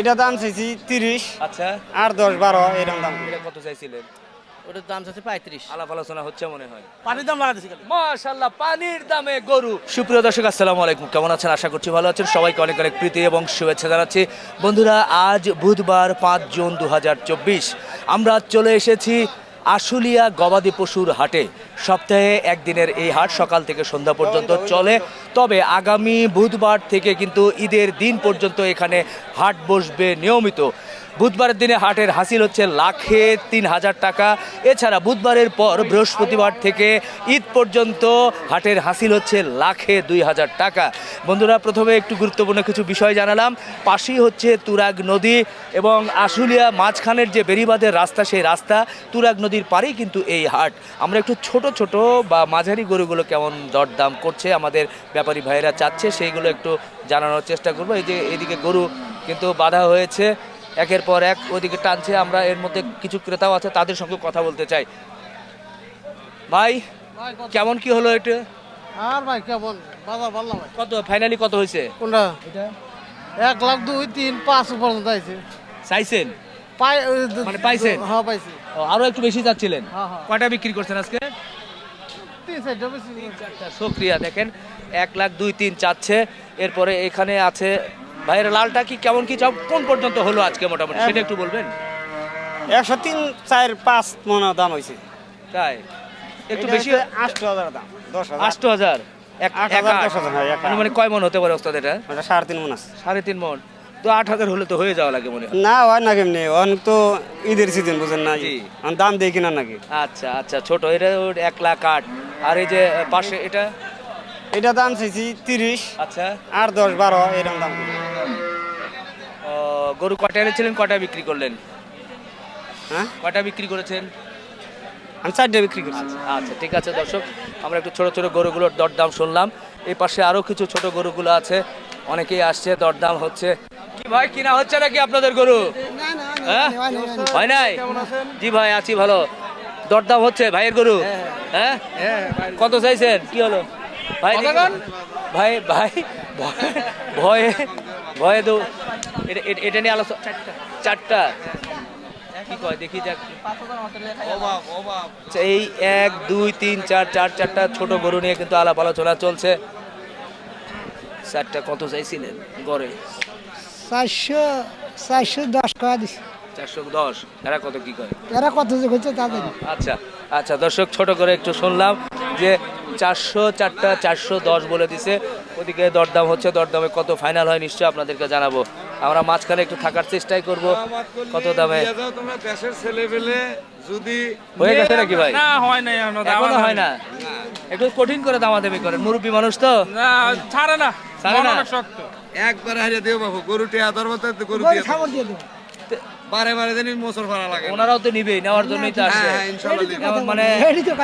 এটা দাম চাইছি তিরিশ আচ্ছা। আর দশ বারো এরকম দাম। এটা কত চাইছিলেন? ওটার দাম চাচ্ছে পঁয়ত্রিশ। আলাপ আলোচনা হচ্ছে মনে হয়। পানির দাম বাড়াতেছি মাশাল্লাহ পানির দামে গরু। সুপ্রিয় দর্শক আসসালামু আলাইকুম। কেমন আছেন? আশা করছি ভালো আছেন। সবাইকে অনেক অনেক প্রীতি এবং শুভেচ্ছা জানাচ্ছি। বন্ধুরা আজ বুধবার পাঁচ জুন দু হাজার চব্বিশ। আমরা চলে এসেছি আশুলিয়া গবাদি পশুর হাটে। সপ্তাহে একদিনের এই হাট সকাল থেকে সন্ধ্যা পর্যন্ত চলে। তবে আগামী বুধবার থেকে কিন্তু ঈদের দিন পর্যন্ত এখানে হাট বসবে নিয়মিত। বুধবারের দিনে হাটের হাসিল হচ্ছে লাখে তিন হাজার টাকা। এছাড়া বুধবারের পর বৃহস্পতিবার থেকে ঈদ পর্যন্ত হাটের হাসিল হচ্ছে লাখে দুই হাজার টাকা। বন্ধুরা, প্রথমে একটু গুরুত্বপূর্ণ কিছু বিষয় জানালাম। পাশেই হচ্ছে তুরাগ নদী এবং আশুলিয়া মাঝখানের যে বেরিবাদের রাস্তা, সেই রাস্তা তুরাগ নদীর পাড়েই কিন্তু এই হাট। আমরা একটু ছোট ছোট বা মাঝারি গরুগুলো কেমন দরদাম করছে আমাদের ব্যাপারী ভাইয়েরা চাচ্ছে সেইগুলো একটু জানানোর চেষ্টা করব। এই যে এদিকে গরু কিন্তু বাধা হয়েছে একের পর এক ওইদিকে টানছে আমরা এর মধ্যে কিছু ক্রেতাও আছে তাদের সঙ্গে কথা বলতে চাই। ভাই কেমন কি হলো এটা আর ভাই কেমন বাজার ভালো ভাই। কত? ফাইনালি কত হয়েছে? কোনটা? এটা? এক লাখ দুই তিন পাঁচ পর্যন্ত আইছে। চাইছেন? পাই মানে পাইছেন? হ্যাঁ পাইছি। আরও একটু বেশি চাচ্ছিলেন? হ্যাঁ, হ্যাঁ। কয়টা বিক্রি করছেন আজকে? সক্রিয়া দেখেন এক লাখ দুই তিন চাচ্ছে। এরপরে এখানে আছে ভাইয়ের লালটা কি কেমন কি কোন পর্যন্ত হলো আজকে মোটামুটি? সেটা একটু বলবেন। একশো তিন চার পাঁচ মনে দাম হয়েছে। তাই? একটু বেশি? আষ্ট হাজার দাম দশ হাজার। আট? হাজার, আট। এক মানে কয় মন হতে পারে ওস্তাদ এটা? সাড়ে তিন মন আছে। সাড়ে তিন মন। তো আট হাজার হলে তো হয়ে যাওয়া লাগে মনে হয়। না হয় না কেমনি? অনেক তো ঈদের সিজন বুঝেন না দাম দিয়ে কিনা নাকি? আচ্ছা আচ্ছা ছোট এটা এক লাখ আট। আর এই যে পাশে এটা? এটা দাম চাইছি তিরিশ। আচ্ছা। আর দশ বারো এরকম দাম। গরু কটা এনেছিলেন কটা বিক্রি করলেন? হ্যাঁ? কটা বিক্রি করেছেন? আমি চারটে বিক্রি করছি। আচ্ছা ঠিক আছে দর্শক আমরা একটু ছোট ছোট গরুগুলোর দরদাম শুনলাম। এই পাশে আরও কিছু ছোট গরুগুলো আছে অনেকেই আসছে দরদাম হচ্ছে। কি ভাই কিনা হচ্ছে নাকি আপনাদের গরু? হ্যাঁ? হয় নাই? জি ভাই আছি ভালো। দরদাম হচ্ছে ভাইয়ের গরু? হ্যাঁ কত চাইছেন? কি হলো? ভাই ভাই ভাই ভয়ে ভয়ে তো এটা- এটা- এটা নিয়ে আলোচনা চারটা। কি কয় দেখি যাক। আচ্ছা, এই এক দুই তিন চার চার চারটা ছোট গরু নিয়ে কিন্তু আলাপ আলোচনা চলছে। চারটা কত চাইছিলেন? গড়ে। চারশো চারশো দশ টাকা দিছি। চারশো দশ? এরা কত কি করে? এরা কত যে হচ্ছে তাদের আচ্ছা আচ্ছা দর্শক ছোট করে একটু শুনলাম যে চারশো চারটা চারশো দশ বলে দিছে। ওদিকে দরদাম হচ্ছে দরদামে কত ফাইনাল হয় নিশ্চয়ই আপনাদেরকে জানাব। আমরা মাঝখানে একটু থাকার চেষ্টাই করব। কত দামে? তোমরা দেশের ছেলে পেলে যদি হয়ে গেছে নাকি ভাই? না হয় না এখনও হয় না? একটু কঠিন করে দামাদামি করেন। মুরব্বী মানুষ তো? না ছাড়ে না। ছাড়ে না? শক্ত। একবার হারিয়ে দিও বাবু গরু টিয়া ধরবো তো গরু দিয়ে খাবার দিয়ে দেবো। বারে বারে জানি মোচর ফাড়া লাগে। ওনারাও তো নিবেই নেওয়ার জন্যই তো আসছে হ্যাঁ, ইনশাআল্লাহ দিবে। এমন মানে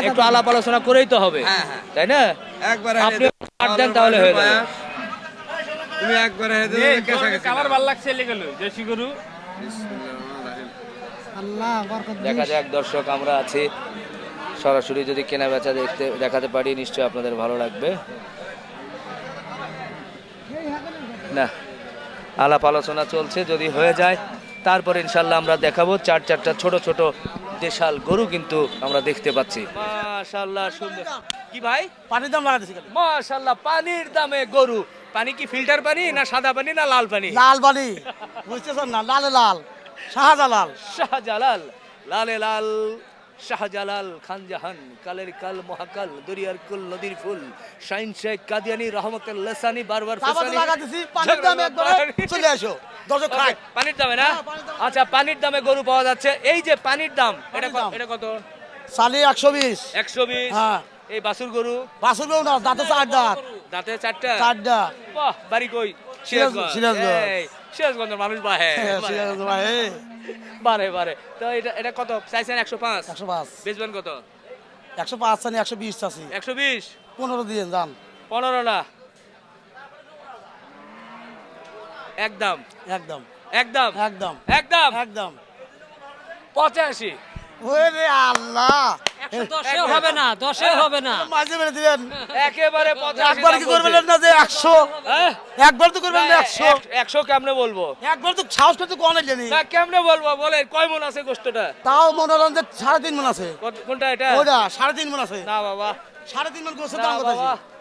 একটু আলাপ আলোচনা করেই তো হবে। হ্যাঁ, হ্যাঁ। তাই না? একবার আপনি। কাট দেন তাহলে হয়ে যাবে। তুমি একবার হারিয়ে দিও কেসা কেসা কালার ভালো লাগছে লেগে গেল দেশি গরু। আল্লাহ বরকত দেখা যাক দর্শক আমরা আছি। সরাসরি যদি কেনা বেচা দেখতে দেখাতে পারি নিশ্চয়ই আপনাদের ভালো লাগবে। না আলাপ আলোচনা চলছে যদি হয়ে যায় তারপর ইনশাল্লাহ আমরা দেখাবো চার চারটা ছোট ছোট দেশাল গরু কিন্তু আমরা দেখতে পাচ্ছি। মাশাল্লাহ সুন্দর। কি ভাই? পানির দাম বাড়াতেছি মাশাল্লাহ পানির দামে গরু। পানি কি ফিল্টার পানি না সাদা পানি না লাল পানি? লাল বালি বুঝতেছেন না? লালে লাল শাহজালাল। শাহজালাল লালে লাল। শাহজালাল খানজাহান কালের কাল মহাকাল দরিয়ার কুল নদীর ফুল শাইন শেখ কাদিয়ানি রহমতের লেসানি বারবার ফেসানি। পানির দাম একবারে চলে আসো। দর্শক খায়। পানির দামে না? হ্যাঁ। আচ্ছা পানির দামে গরু পাওয়া যাচ্ছে। এই যে পানির দাম এটা কত- এটা কত? সালি একশো বিশ। একশো বিশ? হ্যাঁ। এই বাসুর গরু? বাসুর গরু না দাঁতে চার দাঁত দাঁতে চারটা? চারটা। বাহ বাড়ি কই? সিরাজগঞ্জ, সিরাজগঞ্জ। সিরাজগঞ্জের মানুষ বাহে। হ্যাঁ, সিরাজ ভাই, এই, বারে বারে। তো এটা এটা কত? চাইছেন একশো পাঁচ? একশো পাঁচ। বেচবেন কত? একশো পাঁচ চানি একশো বিশ চাষি একশো বিশ? পনেরো দিয়ে যান। পনেরো না। একদম। একদম। একদম। একদম। একদম। একদম। পঁচাশি। ওরে আল্লাহ! দশে হবে না দশে হবে না। মাঝে মেরে দিবেন। একেবারে একবার কি। করবেন না যে একশো? একবার তো করবেন না না, একশো। একশো কেমনে বলব? একবার তো সাহস করতে কনে জানি না। কেমনে বলব? বলে কয় মন আছে গোস্তটা তাও মনোরঞ্জন সাড়ে তিন মন আছে। কোনটা এটা? ওইটা সাড়ে তিন মন আছে। না বাবা। সাড়ে তিন মন না দাম আছে?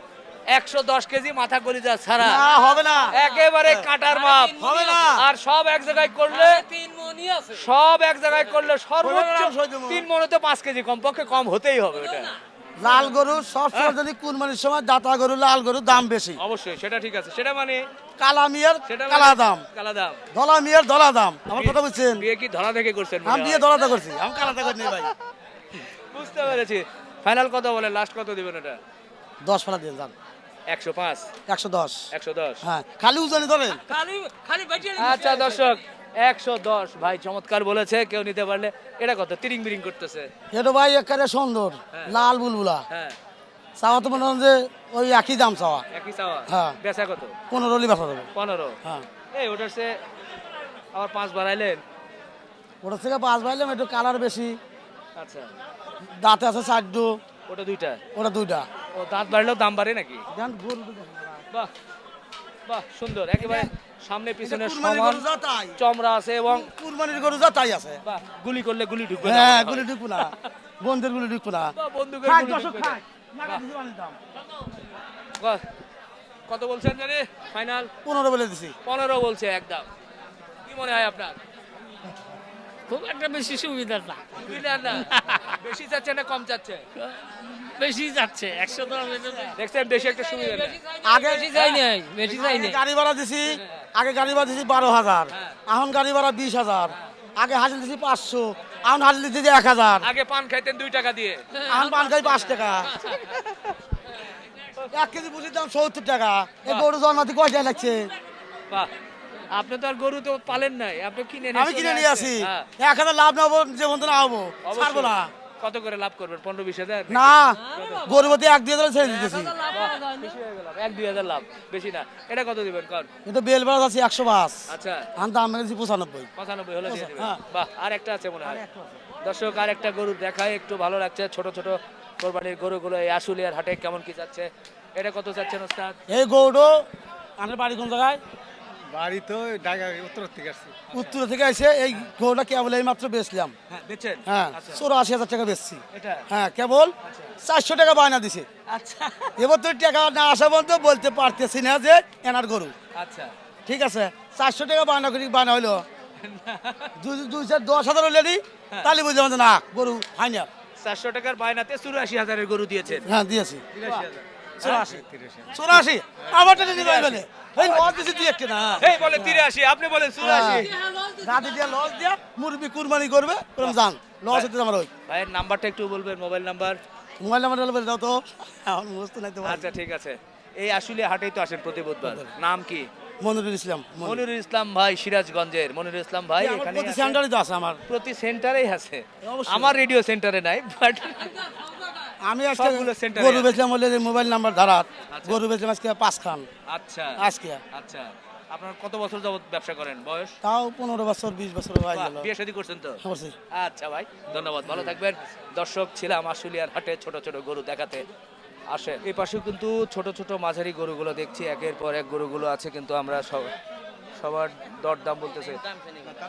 একশো দশ কেজি মাথা করি যা ছাড়া। না হবে না। একেবারে কাটার মাপ। হবে না। আর সব এক জায়গায় করলে তিন মনই আছে। সব এক জায়গায় করলে সর্বোচ্চ। তিন মনে পাঁচ কেজি কমপক্ষে কম হতেই হবে এটা লাল গরু সব সময় যদি কুরবানির সময় দাতা গরু লাল গরু দাম বেশি। অবশ্যই সেটা ঠিক আছে। সেটা মানে কালা মিয়ার সেটা কালা মানে- দাম। কালা দাম। ধলা মিয়ার ধলা দাম। আমার কথা বুঝছেন? বিয়ে কি ধরা থেকে করছেন মনে আমি বিয়ে? ধলাতে করছি। আমি কালাতে করি নাই ভাই। বুঝতে পেরেছি। ফাইনাল কত বলে? লাস্ট কত দিবেন এটা দশ ফেলা দিয়ে যান। একশো পাঁচ। একশো দশ। একশো দশ। হ্যাঁ খালি উজনে ধরেন। খালি খালি আচ্ছা দর্শক একশো দশ। ভাই চমৎকার বলেছে কেউ নিতে পারলে। এটা কত? তিরিং বিরিং করতেছে। এটা ভাই একেবারে সুন্দর লাল বুলবুলা। হ্যাঁ। চাওয়া তো মনে হয় যে ওই একই দাম চাওয়া। একই চাওয়া। হ্যাঁ। বেচা কত? পনেরো লি বেচা দেবো পনেরো। হ্যাঁ। এই ওটার সে আবার পাঁচ বাড়াইলেন? ওটার থেকে পাঁচ পাইলাম একটু কালার বেশি। আচ্ছা। দাঁতে আছে চারটু ওটা দুইটা? ওটা দুইটা। ও দাঁত বাড়লেও দাম বাড়ে নাকি? দেন গরু বাহ বাহ সুন্দর। একেবারে সামনে পিছনে সমান চমড়া আছে এবং কুরবানির গরু যাতাই আছে। বাহ গুলি করলে গুলি ঢুকবে হ্যাঁ গুলি ঢুকবো না। বন্ধের গুলি ঢুকবো না। বাহ, গুলি ঢুকবে। বাহ, কত বলছেন জানি? ফাইনাল পনেরো বলে দিছি। পনেরো বলছে একদম। কি মনে হয় আপনার? খুব একটা বেশি সুবিধা না। বুঝলেন না? বেশি যাচ্ছে না কম বেশি যাচ্ছে একশো দশ দেখছেন বেশি একটা সুবিধা আগে বেশি যাই নাই বেশি যাই নাই গাড়ি ভাড়া দিছি আগে গাড়ি ভাড়া দিছি বারো হাজার। এখন গাড়ি ভাড়া বিশ হাজার। আগে হাজির দিছি পাঁচশো এখন হাজির দিছি এক হাজার। আগে পান খাইতেন দুই টাকা দিয়ে। এখন পান খাই পাঁচ টাকা। এক কেজি বুঝির দাম সত্তর টাকা। এই গরু জন্মাতে কয়টা লাগছে? বাহ। আপনি তো আর গরু তো পালেন নাই আপনি কিনে আমি কিনে নিয়ে আসি। হ্যাঁ, এক হাজার লাভ নেব যে ছাড়বো না। কত করে লাভ করবেন? পনেরো বিশ হাজার? না গরুপতি এক দিয়ে ধরে ছেড়ে দিতেছি। এক দুই হাজার লাভ। বেশি না। এটা কত দিবেন? কর। এটা বেল বাস আছে একশো পাঁচ আচ্ছা। আমি দাম মেরেছি পঁচানব্বই। পঁচানব্বই হলে দিয়ে দিবেন। হ্যাঁ। বাহ আর একটা আছে মনে হয়। দর্শক আর একটা গরু দেখায় একটু ভালো লাগছে। ছোট ছোট কোরবানির গরুগুলো এই আশুলিয়ার হাটে কেমন কি যাচ্ছে? এটা কত যাচ্ছেন ওস্তাদ? এই গরুটো আমার বাড়ি কোন জায়গায়? বাড়ি তো ঢাকা উত্তর থেকে আসছি। উত্তর থেকে এসে এই গরুটা কেবল এই মাত্র বেচলাম। হ্যাঁ হ্যাঁ আচ্ছা। চৌরাশি হাজার টাকা বেচছি। হ্যাঁ কেবল চারশো টাকা বায়না দিছে। আচ্ছা। এবার তো টাকা না আসা বলতে বলতে পারতেছি না যে এনার গরু। আচ্ছা। ঠিক আছে চারশো টাকা বায়না করি বায়না হইল। দুই- চার দশ হাজার হইলে নি তাহলে বুঝলাম না গরু হয় না চারশো টাকার বায়নাতে চুরাশি হাজারের গরু দিয়েছেন। হ্যাঁ দিয়েছি। চৌরাশি। চৌরাশি। আমার টাকা দিতে পারবে এই লস দিছি দুই একটা না। এই বলে তিরাশি আপনি বলেন চুরাশি। রাতে দিয়ে লস দিয়া মুরগি কুরবানি করবে ওরকম যান লস হতে আমার ওই। ভাইয়ের নাম্বারটা একটু বলবেন মোবাইল নাম্বার? মোবাইল নাম্বার বলে দাও তো। এখন বুঝতে নাই তো আচ্ছা ঠিক আছে। এই আসলে হাটেই তো আসেন প্রতি বুধবার নাম কি? মনিরুল ইসলাম মনির। মনিরুল ইসলাম ভাই সিরাজগঞ্জের। মনিরুল ইসলাম ভাই এখানে প্রতি সেন্টারই তো আছে আমার। প্রতি সেন্টারেই আছে। আমার রেডিও সেন্টারে নাই বাট আমি আজকে সবগুলো এ গরু বেচলাম বলে যে মোবাইল নাম্বার ধারাত আচ্ছা। গরু বেচলাম আজকে পাঁচ খান। আচ্ছা। আজকে। আচ্ছা। আপনার কত বছর যাবত ব্যবসা করেন? বয়স? তাও পনেরো বছর বিশ বছর হয়ে গেল। বিয়ে শাদী করছেন তো? আচ্ছা ভাই ধন্যবাদ। ভালো থাকবেন। দর্শক ছিলাম আশুলিয়ার হাটে ছোট ছোট গরু দেখাতে। আসেন। এই পাশেও কিন্তু ছোট ছোট মাঝারি গরুগুলো দেখছি। একের পর এক গরুগুলো আছে কিন্তু আমরা সব সবার দর দাম বলতেছে।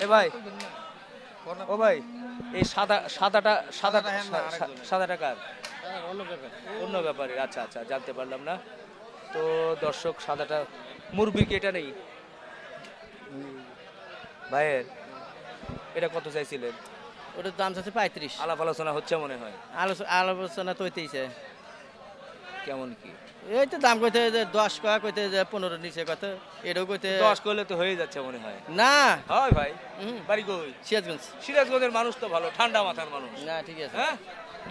এ ভাই ও ভাই এই সাদা সাদাটা সাদা সাদা টাকার অন্য ব্যাপারে। আচ্ছা আচ্ছা জানতে পারলাম না। তো দর্শক সাদাটা মুরবি কি এটা নেই? ভাইয়ের এটা কত চাইছিলেন? ওটার দাম চাচ্ছে পঁয়ত্রিশ। আলাপ আলোচনা হচ্ছে মনে হয়। আলোচ- আলোচনা তো হইতেইছে। কেমন কি? এই তো দাম কইতে যে দশ কয়া কইতে যে পনেরো নিচে কত এটাও কইতে দশ করলে তো হয়ে যাচ্ছে মনে হয়। না। হয় ভাই। হুম। বাড়ি কই? সিরাজগঞ্জ। সিরাজগঞ্জের মানুষ তো ভালো ঠান্ডা মাথার মানুষ। না ঠিক আছে। হ্যাঁ?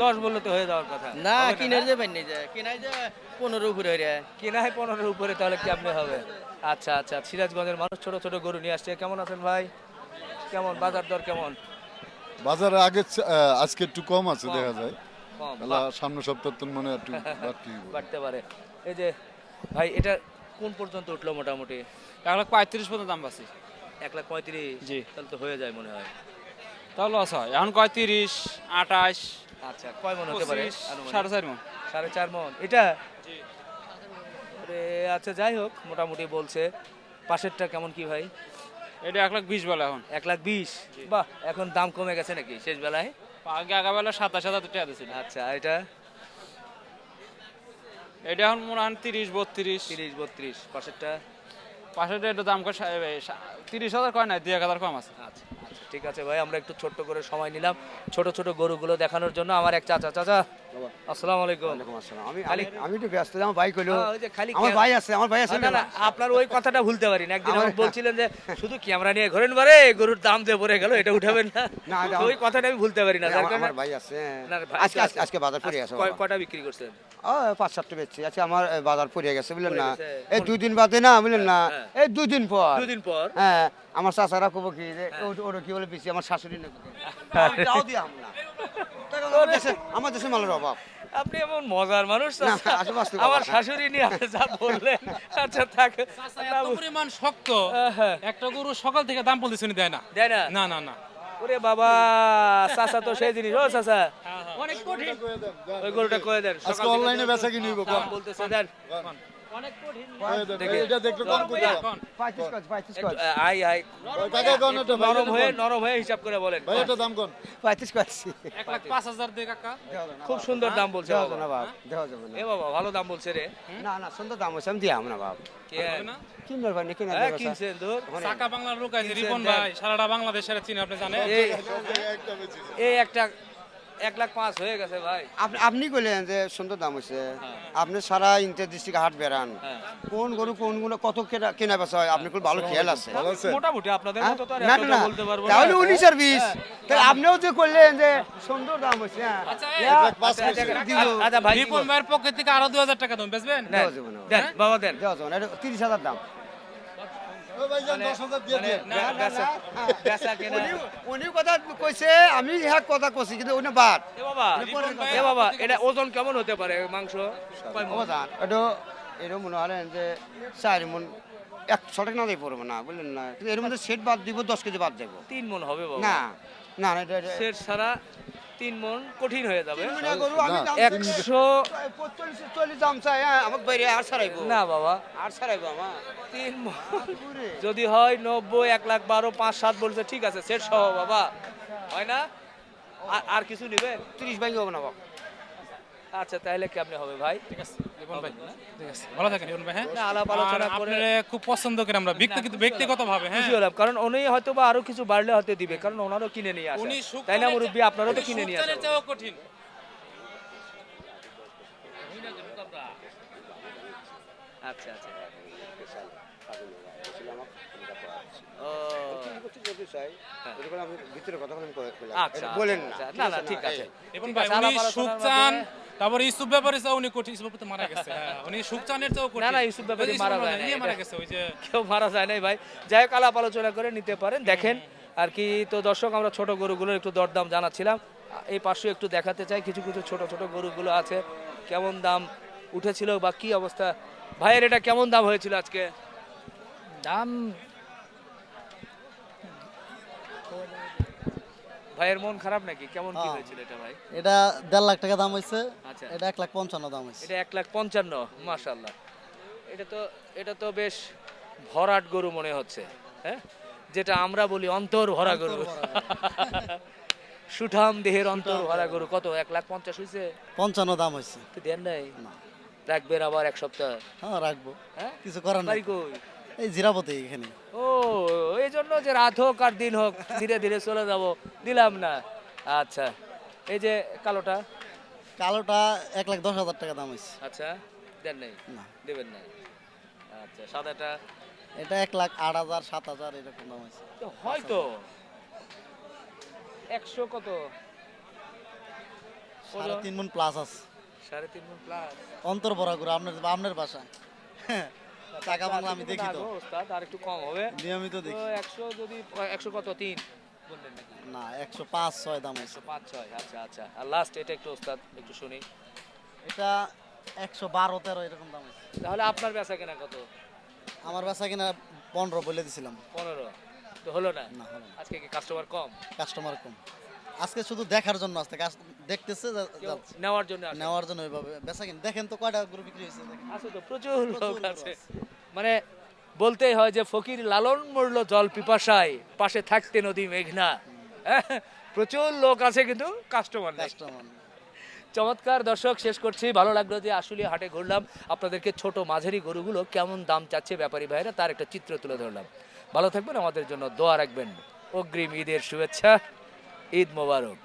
দশ বললে তো হয়ে যাওয়ার কথা। না কিনে যে বাইনি যে কিনাই যে পনেরো উপরে হইরে কেনায় পনেরোর উপরে তাহলে কেমনে হবে? আচ্ছা আচ্ছা সিরাজগঞ্জের মানুষ ছোট ছোট গরু নিয়ে আসছে। কেমন আছেন ভাই? কেমন? বাজার দর কেমন? বাজারে আগে আজকে একটু কম আছে দেখা যায়। আল্লাহ সামনে সপ্তাহ তো মনে হয় একটু বাড়তি বাড়তে পারে। এই যে ভাই এটা কোন পর্যন্ত উঠল মোটামুটি? এক লাখ পঁয়ত্রিশ পর্যন্ত দাম পাচ্ছি। এক লাখ পঁয়ত্রিশ? জি। তাহলে তো হয়ে যায় মনে হয়। তাও লস হয়। এখন কয় তিরিশ আঠাশ? আচ্ছা কয় মন হতে পারে সাড়ে চার মন। সাড়ে চার মন। এটা? আরে, আচ্ছা যাই হোক মোটামুটি বলছে। পাশেরটা কেমন কি ভাই? এটা এক লাখ বিশ বেলা এখন। এক লাখ বিশ? বাহ এখন দাম কমে গেছে নাকি শেষ বেলায় আগে আগাবেলা সাতাশ হাজার টাকা দিয়েছিল আচ্ছা এটা? এটা এখন মনে হয় তিরিশ বত্রিশ। তিরিশ বত্রিশ পাশেরটা? পাশেরটা এটা দাম তিরিশ হাজার কয় নাই দুই এক হাজার কম আছে। আচ্ছা, ঠিক আছে ভাই আমরা একটু ছোট্ট করে সময় নিলাম। ছোট ছোট গরুগুলো দেখানোর জন্য আমার এক চাচা চাচা আসসালামু আলাইকুম। আমি খালি- আমি একটু ব্যস্ত আমার ভাই কইলো হ্যাঁ, খালি আমার ভাই আছে আমার ভাই আছে না আপনার ওই কথাটা ভুলতে পারি না একদিন আমাকে বলছিলেন যে শুধু ক্যামেরা নিয়ে ঘোরেন বারে গরুর দাম দিয়ে পড়ে গেল এটা উঠাবেন না। না, ওই কথাটা আমি ভুলতে পারি না আমার- ভাই আছে। আজকে আজকে বাজার পড়ে। কয়টা বিক্রি করছেন পাঁচ সাতটা বেচছি। আজকে আমার বাজার পড়ে গেছে বুঝলেন না? এই দুই দিন বাদে না বুঝলেন না? হ্যাঁ। এই দুই দিন পর। দুদিন পর? হ্যাঁ। আমার চাচারা কব কি যে হ্যাঁ। ও- ওরা কি বলে বেশি আমার শাশুড়ি নাকি? আমি তাও দিয়াম না আমার দেশে- মালের অভাব। আপনি এমন মজার মানুষ না, চাচা। আসলে বাস্তব আমার শাশুড়ি নিয়ে আপনি যা বললেন আচ্ছা থাক। পরিমাণ শক্ত। হ্যাঁ। একটা গরু সকাল থেকে দাম দেয় না। দেয় না? না না না। ওরে বাবা চাচা তো সেই জিনিস। ও চাচা। অনেক কঠিন। ওই গরুটা কয়ে দেন আজকে অনলাইনে বেচা কিনি হইব বলতেছে দেন। দেখি। এটা দেখলে কম করে দাও। পঁয়ত্রিশ কর পঁয়ত্রিশ আই আই কাকা কোন এটা নরম হয়ে নরম হয়ে হিসাব করে বলেন। ভাই এটা দাম কোন? পঁয়ত্রিশ করছি এক লাখ পাঁচ হাজার কাকা। খুব সুন্দর দাম বলছে বাবা। না বাপ দেওয়া যাবে না। এ বাবা ভালো দাম বলছে রে। না না সুন্দর দাম হচ্ছে আমি দিয়াম না কে? ভাই কিনা হ্যাঁ, কিনছেন দূর চাকা বাংলার লোক আছে রিপন ভাই সারাটা বাংলাদেশের চিনি আপনি জানেন? এই একটা এক লাখ পাঁচ হয়ে গেছে ভাই। আপনি আপনি কইলেন যে সুন্দর দাম হচ্ছে আপনি সারা ইন্টার ডিস্ট্রিক্ট হাট বেড়ান। হ্যাঁ। কোন গরু কোনগুলো কত কেনা বেচা হয়? আপনি ভালো খেয়াল আছে। মোটামুটি আপনাদের হ্যাঁ? মতো তো না না তাহলে উনিশ আর বিশ তাহলে আপনিও যে করলেন যে সুন্দর দাম হ্যাঁ। আচ্ছা, বেচি। আচ্ছা, আচ্ছা ভাই। কি ভাইয়ের পকেট থেকে আরও দুই হাজার টাকা দাম বেচবেন? দেন, বাবা দেন। তিরিশ হাজার দাম। উনি উনি কথা কইছে আমি হ্যাঁ কথা কইছি কিন্তু উনি বাদ। এ বাবা এটা ওজন কেমন হতে পারে মাংস? এটা এরকম মনে হয় যে চার মন একশো টাকা না দিয়ে পড়ব না বুঝলেন না? কিন্তু এর মধ্যে সেট বাদ দিব দশ কেজি বাদ যাব তিন মন হবে না না না এটা এটা- সেট ছাড়া তিন মন কঠিন হয়ে যাবে। একশো চল্লিশ দাম চাই হ্যাঁ আমাকে বাইরে আর ছাড়াইবো। না বাবা। আর সারাইবো আমার। তিন মন যদি হয় নব্বই এক লাখ বারো পাঁচ সাত বলছে ঠিক আছে সেট সহ বাবা। হয় না? আর- আর কিছু নেবেন তিরিশ ভাঙি হবে না বাবা আচ্ছা তাহলে কেমনে হবে ভাই? ঠিক আছে। রিপন ভাই ঠিক আছে ভালো থাকেন রিপন ভাই হ্যাঁ? না, আলাপ আলোচনা করে- খুব পছন্দ করি আমরা ব্যক্তিগত ব্যক্তিগত ভাবে হ্যাঁ? খুশি কারণ উনি হয়তো বা আরও কিছু বাড়লে হয়তো দিবে কারণ ওনারও কিনে নিয়ে আসে তাই না মুরব্বী আপনারও তো কিনে নিয়ে আসে কঠিন। আচ্ছা আচ্ছা। আচ্ছা বলেন না। আচ্ছা, না না ঠিক আছে রিপন ভাই উনি সুখ চান তারপরে ইসুফ ব্যাপারে উনি কঠিন ইসুফ তো মারা গেছে। হ্যাঁ উনি সুখ চানের চেয়েও কঠিন। না, না, ইউসুফ ব্যাপারী মারা যায় না, নিয়ে মারা গেছে ওই যে কেউ মারা যায় নাই ভাই। যাই হোক আলাপ আলোচনা করে নিতে পারেন। দেখেন আর কি তো দর্শক আমরা ছোট গরুগুলোর একটু দরদাম জানাচ্ছিলাম। এই পাশে একটু দেখাতে চাই কিছু কিছু ছোট ছোট গরুগুলো আছে। কেমন দাম উঠেছিল বা কি অবস্থা? ভাইয়ের এটা কেমন দাম হয়েছিল আজকে? দাম ভাইয়ের মন খারাপ নাকি? কেমন কি হ্যাঁ। হয়েছিল এটা ভাই? এটা দেড় লাখ টাকা দাম হয়েছে। আচ্ছা। এটা এক লাখ পঞ্চান্ন দাম হয়েছে। এটা এক লাখ পঞ্চান্ন মাশাল্লাহ এটা তো এটা তো বেশ ভরাট গরু মনে হচ্ছে হ্যাঁ? যেটা আমরা বলি অন্তর ভরা গরু। সুঠাম দেহের অন্তর ভরা গরু। কত এক লাখ পঞ্চাশ হয়েছে? পঞ্চান্ন দাম হয়েছে। দেন নাই। রাখবেন আবার এক সপ্তাহ। হ্যাঁ রাখব। হ্যাঁ? কিছু করার নাই। কই? এই জিরাপতি এখানে। ও এই জন্য যে রাত হোক আর দিন হোক ধীরে ধীরে চলে যাব। দিলাম না। আচ্ছা এই যে কালোটা? কালোটা এক লাখ দশ হাজার টাকা দাম হয়েছে। আচ্ছা দেন নাই? না। দেবেন না আচ্ছা সাদাটা? এটা এক লাখ আট হাজার সাত হাজার এরকম দাম হয়েছে। হয়তো। একশো কত? সাড়ে তিন মন প্লাস আছে। সাড়ে তিন মণ প্লাস অন্তর বড় করে আপনার আপনার বাসা। টাকা বাংলা আমি দেখি তো। ওস্তাদ আর একটু কম হবে। নিয়মিত দেখি। একশো যদি একশো কত তিন? বললেন না একশো পাঁচ ছয় দাম একশো পাঁচ ছয় আচ্ছা আচ্ছা। আর লাস্ট এটা একটু ওস্তাদ একটু শুনি। এটা একশো বারো তেরো এরকম দাম তাহলে আপনার বেচা কেনা কত? আমার বাসা কিনা পনেরো বলে দিছিলাম। পনেরো? তো হলো না? না হলো আজকে কি কাস্টমার কম? কাস্টমার কম। আজকে শুধু দেখার জন্য আসতে দেখতেছে। নেওয়ার জন্য নেওয়ার জন্য ওইভাবে। বেচা কিনা দেখেন তো কয়টা গরু বিক্রি হয়েছে আছে তো প্রচুর লোক আছে। মানে বলতেই হয় যে ফকির লালন মরল জল পিপাসায় পাশে থাকতে নদী মেঘনা। হ্যাঁ, প্রচুর লোক আছে কিন্তু কাস্টমার কাস্টমার চমৎকার দর্শক শেষ করছি। ভালো লাগল যে আসলে হাটে ঘুরলাম। আপনাদেরকে ছোট মাঝারি গরুগুলো কেমন দাম চাচ্ছে ব্যাপারী ভাইরা তার একটা চিত্র তুলে ধরলাম। ভালো থাকবেন আমাদের জন্য দোয়া রাখবেন। অগ্রিম ঈদের শুভেচ্ছা ঈদ মোবারক।